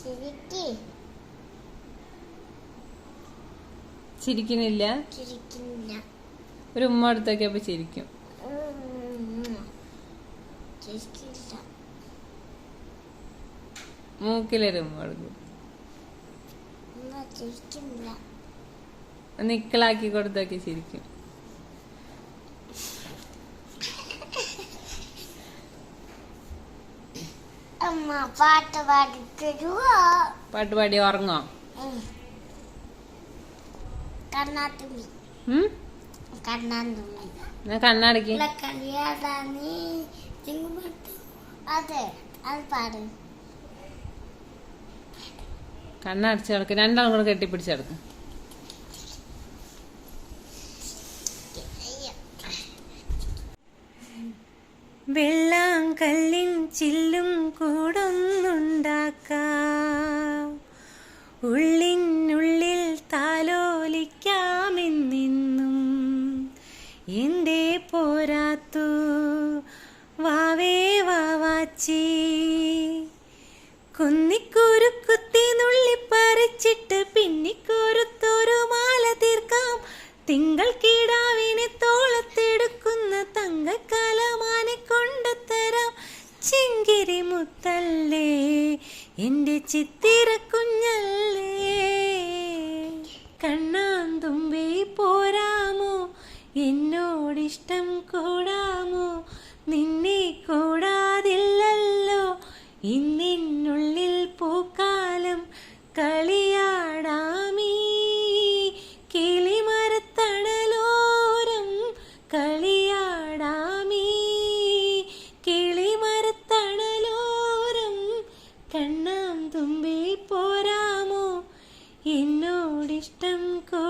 ചിരിക്ക്. ചിരിക്കുന്നില്ല? ചിരിക്കില്ല ഒരു ഉമ്മ അടുത്തൊക്കെ അപ്പൊ ചിരിക്കും. മൂക്കിലൊരു ഉമ്മ കൊടുക്കും. നിക്കളാക്കി കൊടുത്തൊക്കെ ചിരിക്കും. പാട്ട് പാടി തരുവോ പാട്ട് പാടി ഉറങ്ങോ? കണ്ണടക്കി? അതെ അത് പാട്. കണ്ണടച്ച് കിടക്കും രണ്ടാളും കൂടെ കെട്ടിപ്പിടിച്ച് വെള്ളാങ്കല്ലിൻ ചില്ലും കൂടൊന്നുണ്ടാക്കാം. ഉള്ളിനുള്ളിൽ താലോലിക്കാമെന്നിന്നും എന്റെ പോരാത്തു? വാവേ വാവാച്ചി. കുന്നിക്കുരുക്കുത്തി മുത്തല്ലേ? എന്റെ ചിത്തിര കുഞ്ഞല്ലേ? കണ്ണാന്തുമ്പി പോരാമോ? എന്നോടിഷ്ടം കൂടാമോ? നിന്നെ കൂടാതില്ലല്ലോ. ഇന്നിനുള്ളിൽ കണ്ണാം തുമ്പി പോരാമോ? എന്നോടിഷ്ടം കൂടാമോ